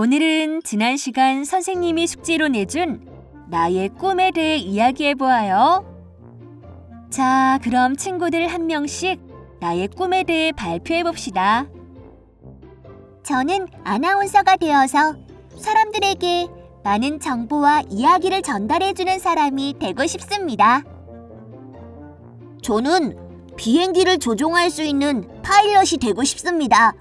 오늘은 지난 시간 선생님이 숙제로 내준 나의 꿈에 대해 이야기해 보아요. 자, 그럼 친구들 한 명씩 나의 꿈에 대해 발표해 봅시다. 저는 아나운서가 되어서 사람들에게 많은 정보와 이야기를 전달해주는 사람이 되고 싶습니다. 저는 비행기를 조종할 수 있는 파일럿이 되고 싶습니다.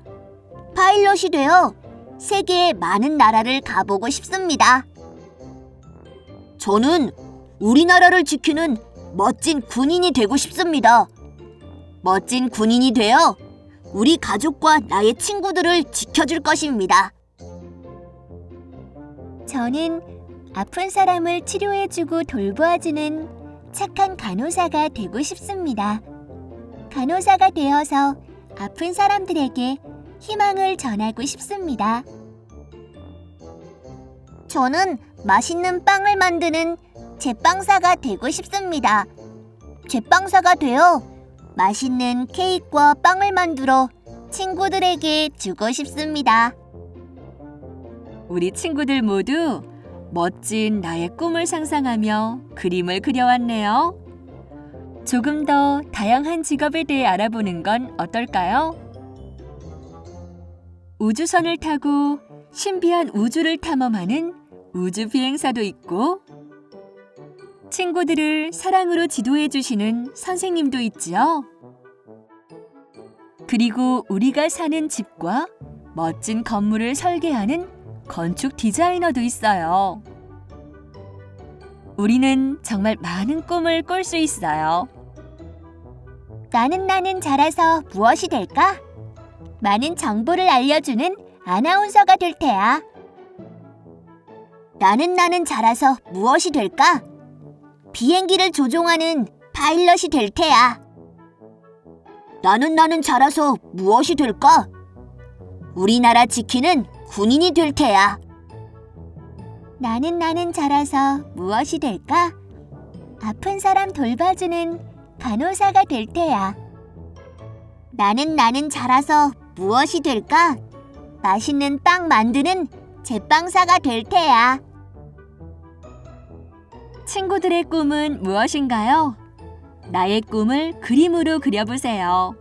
파일럿이 되어 세계의 많은 나라를 가보고 싶습니다. 저는 우리나라를 지키는 멋진 군인이 되고 싶습니다. 멋진 군인이 되어 우리 가족과 나의 친구들을 지켜줄 것입니다. 저는 아픈 사람을 치료해주고 돌보아주는 착한 간호사가 되고 싶습니다. 간호사가 되어서 아픈 사람들에게 희망을 전하고 싶습니다. 저는 맛있는 빵을 만드는 제빵사가 되고 싶습니다. 제빵사가 되어 맛있는 케이크와 빵을 만들어 친구들에게 주고 싶습니다. 우리 친구들 모두 멋진 나의 꿈을 상상하며 그림을 그려왔네요. 조금 더 다양한 직업에 대해 알아보는 건 어떨까요? 우주선을 타고 신비한 우주를 탐험하는 우주 비행사도 있고 친구들을 사랑으로 지도해 주시는 선생님도 있지요. 그리고 우리가 사는 집과 멋진 건물을 설계하는 건축 디자이너도 있어요. 우리는 정말 많은 꿈을 꿀 수 있어요. 나는 나는 자라서 무엇이 될까? 많은 정보를 알려주는 아나운서가 될 테야. 나는 나는 자라서 무엇이 될까? 비행기를 조종하는 파일럿이 될 테야. 나는 나는 자라서 무엇이 될까? 우리나라 지키는 군인이 될 테야. 나는 나는 자라서 무엇이 될까? 아픈 사람 돌봐주는 간호사가 될 테야. 나는 나는 자라서 무엇이 될까? 맛있는 빵 만드는 제빵사가 될 테야. 친구들의 꿈은 무엇인가요? 나의 꿈을 그림으로 그려보세요.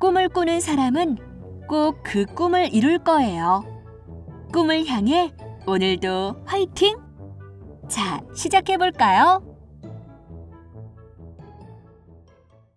꿈을 꾸는 사람은 꼭 그 꿈을 이룰 거예요. 꿈을 향해 오늘도 화이팅! 자, 시작해볼까요?